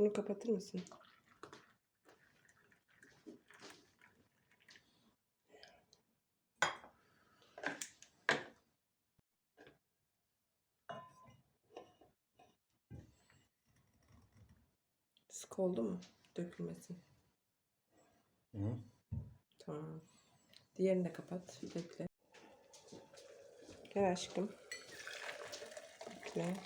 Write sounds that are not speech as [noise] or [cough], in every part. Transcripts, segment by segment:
Bunu kapatır mısın? Sık oldu mu? Dökülmesin. Hı. Tamam. Diğerini de kapat. Bekle. Gel aşkım. Bekle.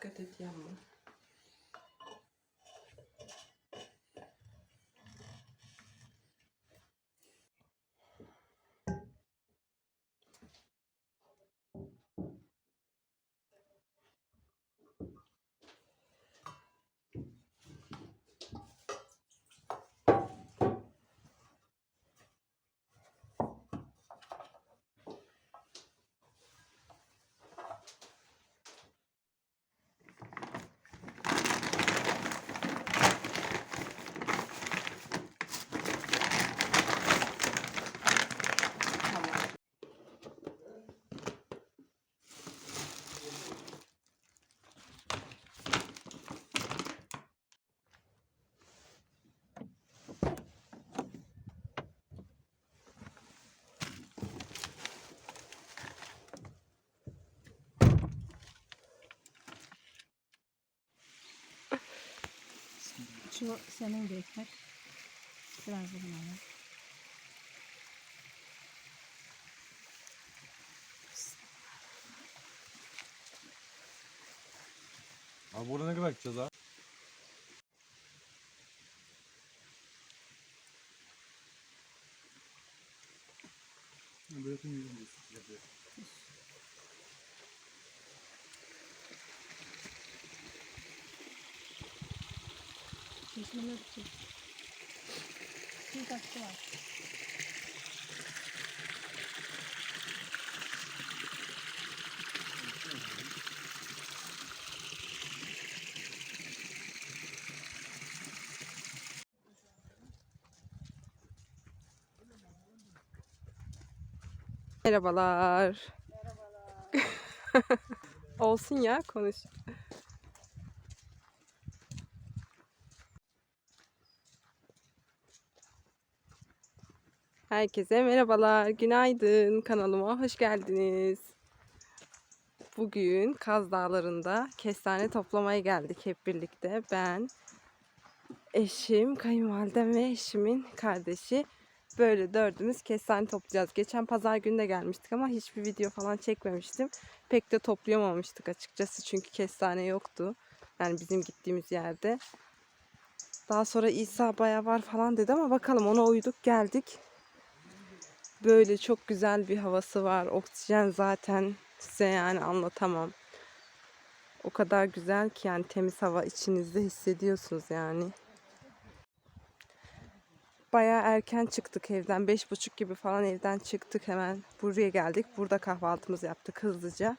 Kapat. Dikkat Şu senin bir ekmek. Biraz da bana. Abi burada ne kadar gideceğiz abi? Kesinlikle bir Bir dakika var. Merhabalar. [laughs] Olsun ya konuş. Herkese merhabalar, günaydın. Kanalıma hoş geldiniz. Bugün Kaz Dağları'nda kestane toplamaya geldik hep birlikte. Ben, eşim, kayınvalidem ve eşimin kardeşi. Böyle dördümüz kestane toplayacağız. Geçen pazar günü de gelmiştik ama hiçbir video falan çekmemiştim. Pek de toplayamamıştık açıkçası çünkü kestane yoktu. Yani bizim gittiğimiz yerde. Daha sonra İsa bayağı var falan dedi ama bakalım ona uyduk geldik. Böyle çok güzel bir havası var. Oksijen zaten size yani anlatamam. O kadar güzel ki yani temiz hava içinizde hissediyorsunuz yani. Bayağı erken çıktık evden. Beş buçuk gibi falan evden çıktık. Hemen buraya geldik. Burada kahvaltımızı yaptık hızlıca.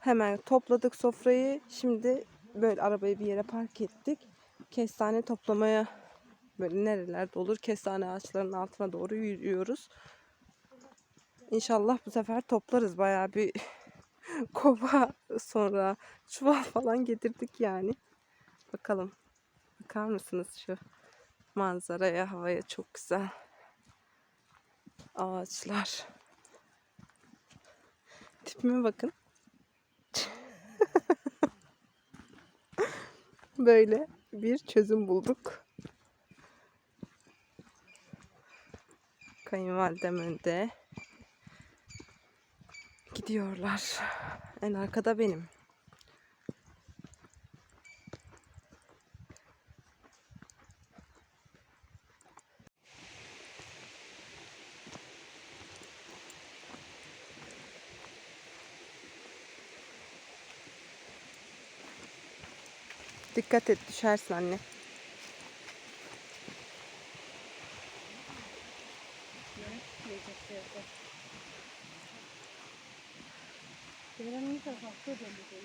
Hemen topladık sofrayı. Şimdi böyle arabayı bir yere park ettik. Kestane toplamaya böyle nerelerde olur kestane ağaçlarının altına doğru yürüyoruz. İnşallah bu sefer toplarız. Bayağı bir [laughs] kova sonra çuval [laughs] falan getirdik yani. Bakalım. Bakar mısınız şu manzaraya, havaya çok güzel. Ağaçlar. Tipime bakın. [laughs] Böyle bir çözüm bulduk. Kayınvalidem önde. Gidiyorlar. En arkada benim. Dikkat et düşersin anne.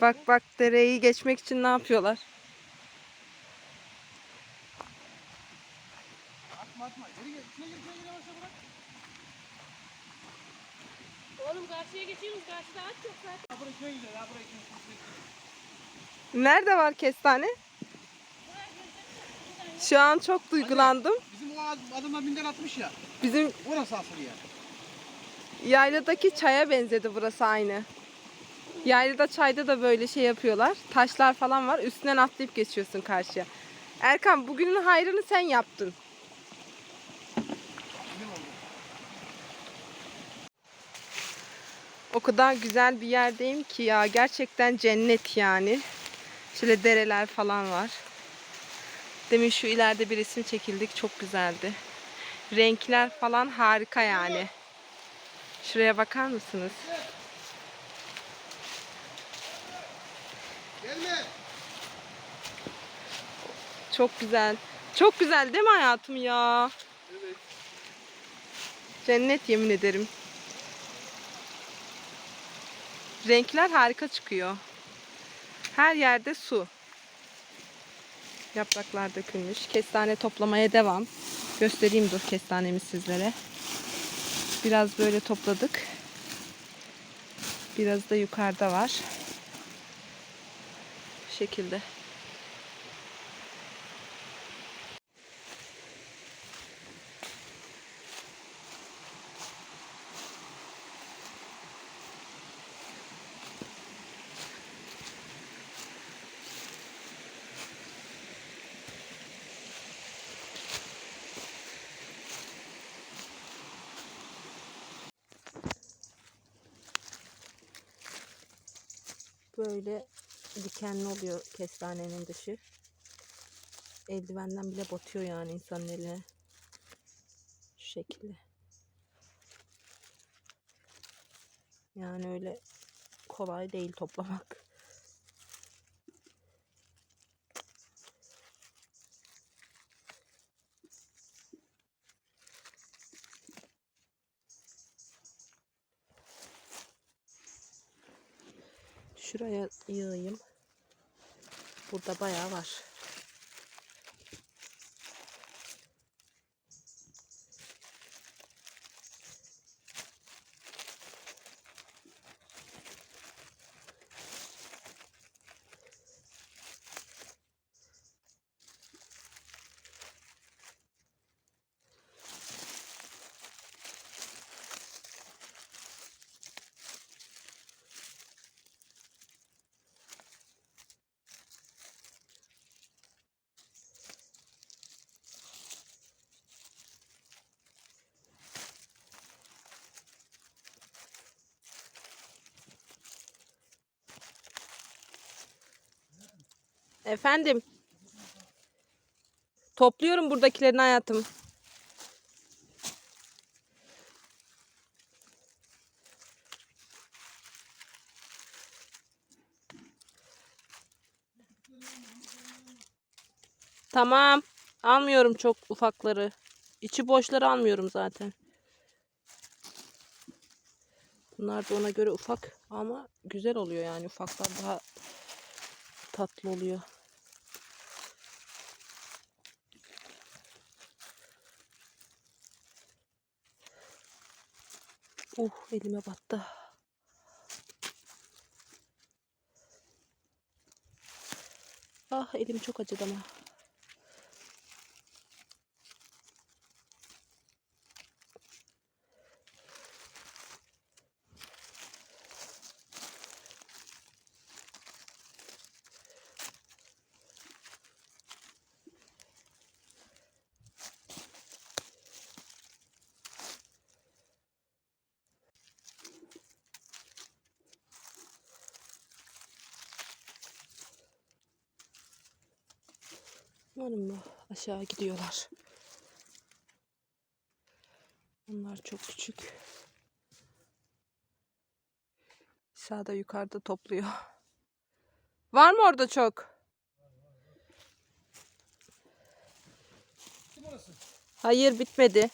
Bak bak dereyi geçmek için ne yapıyorlar? Oğlum karşıya geçiyoruz. Karşıda aç yok zaten. Buraya köy gidiyor ya buraya köy. Nerede var kestane? Şu an çok duygulandım. Bizim o adamlar binden atmış ya. Bizim Orası asıl ya. Yayladaki çaya benzedi burası aynı. Yaylada çayda da böyle şey yapıyorlar. Taşlar falan var. Üstünden atlayıp geçiyorsun karşıya. Erkan bugünün hayrını sen yaptın. O kadar güzel bir yerdeyim ki ya. Gerçekten cennet yani. Şöyle dereler falan var. Demin şu ileride bir resim çekildik. Çok güzeldi. Renkler falan harika yani. Şuraya bakar mısınız? Gelme. Çok güzel. Çok güzel değil mi hayatım ya? Evet. Cennet yemin ederim. Renkler harika çıkıyor. Her yerde su. Yapraklar dökülmüş. Kestane toplamaya devam. Göstereyim dur kestanemi sizlere. Biraz böyle topladık. Biraz da yukarıda var. Şekilde. Böyle dikenli oluyor kestanenin dışı. Eldivenden bile batıyor yani insanın eline. Şu şekilde. Yani öyle kolay değil toplamak. Şuraya yığayım. Burada bayağı var. Efendim. Topluyorum buradakilerin hayatım. Tamam. Almıyorum çok ufakları. İçi boşları almıyorum zaten. Bunlar da ona göre ufak ama güzel oluyor yani ufaklar daha tatlı oluyor. Uh elime battı. Ah elim çok acıdı ama. Umarım mı aşağı gidiyorlar. Onlar çok küçük. Sağda yukarıda topluyor. Var mı orada çok? Hayır bitmedi.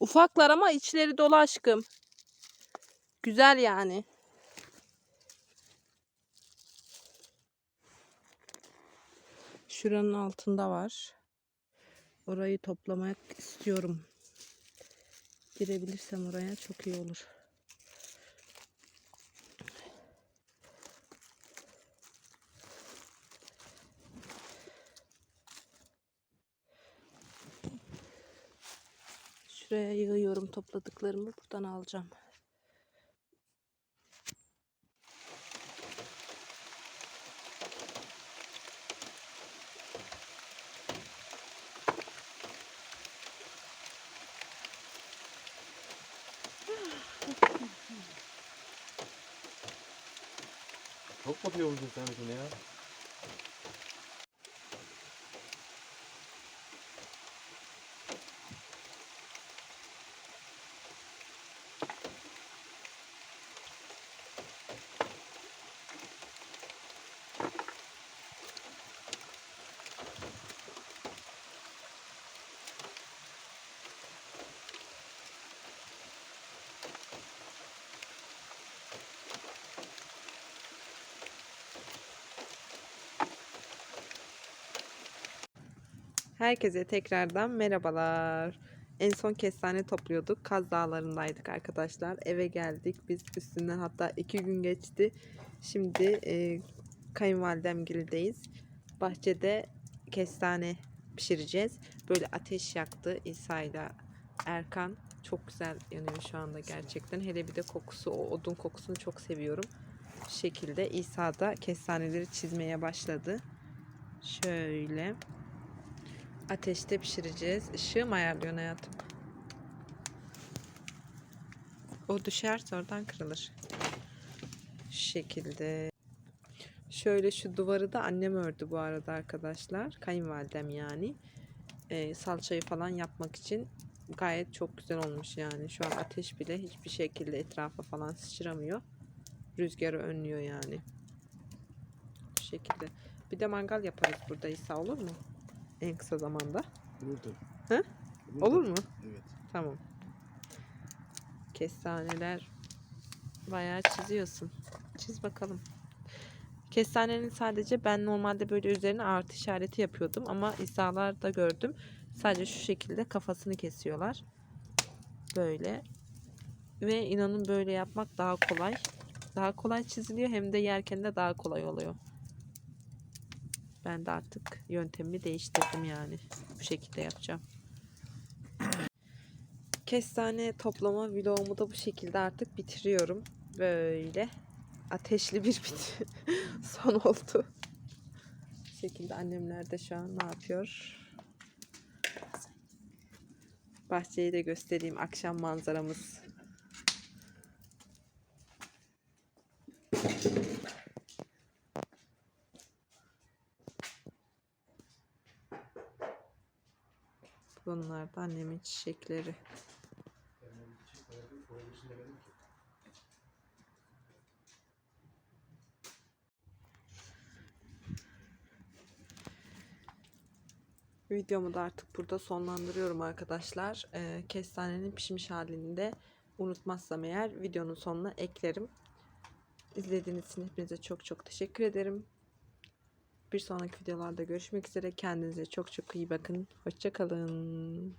Ufaklar ama içleri dolu aşkım. Güzel yani. Şuranın altında var. Orayı toplamak istiyorum. Girebilirsem oraya çok iyi olur. Şuraya yığıyorum topladıklarımı buradan alacağım. Çok bakıyormuşsun sen şunu ya. Herkese tekrardan merhabalar. En son kestane topluyorduk. Kaz Dağları'ndaydık arkadaşlar. Eve geldik. Biz üstünden hatta iki gün geçti. Şimdi e, kayınvalidemgildeyiz. Bahçede kestane pişireceğiz. Böyle ateş yaktı İsa ile Erkan. Çok güzel yanıyor şu anda gerçekten. Hele bir de kokusu, o odun kokusunu çok seviyorum. Bu şekilde İsa da kestaneleri çizmeye başladı. Şöyle. Ateşte pişireceğiz. Işığı mı ayarlıyorsun hayatım? O düşerse oradan kırılır. Şu şekilde. Şöyle şu duvarı da annem ördü bu arada arkadaşlar. Kayınvalidem yani. Ee, salçayı falan yapmak için gayet çok güzel olmuş yani. Şu an ateş bile hiçbir şekilde etrafa falan sıçramıyor. Rüzgarı önlüyor yani. Bu şekilde. Bir de mangal yaparız burada İsa olur mu? En kısa zamanda. Burada. Hı? Olur mu? Evet. Tamam. Kestaneler bayağı çiziyorsun. Çiz bakalım. Kestanenin sadece ben normalde böyle üzerine artı işareti yapıyordum ama İsa'larda gördüm. Sadece şu şekilde kafasını kesiyorlar. Böyle. Ve inanın böyle yapmak daha kolay. Daha kolay çiziliyor hem de yerken de daha kolay oluyor. Ben de artık yöntemimi değiştirdim yani. Bu şekilde yapacağım. Kestane toplama vlogumu da bu şekilde artık bitiriyorum. Böyle ateşli bir bit [laughs] son oldu. Bu şekilde annemler de şu an ne yapıyor? Bahçeyi de göstereyim. Akşam manzaramız. Bunlar annemin çiçekleri. Videomu da artık burada sonlandırıyorum arkadaşlar. Ee, kestanenin pişmiş halini de unutmazsam eğer videonun sonuna eklerim. İzlediğiniz için hepinize çok çok teşekkür ederim. Bir sonraki videolarda görüşmek üzere. Kendinize çok çok iyi bakın. Hoşçakalın.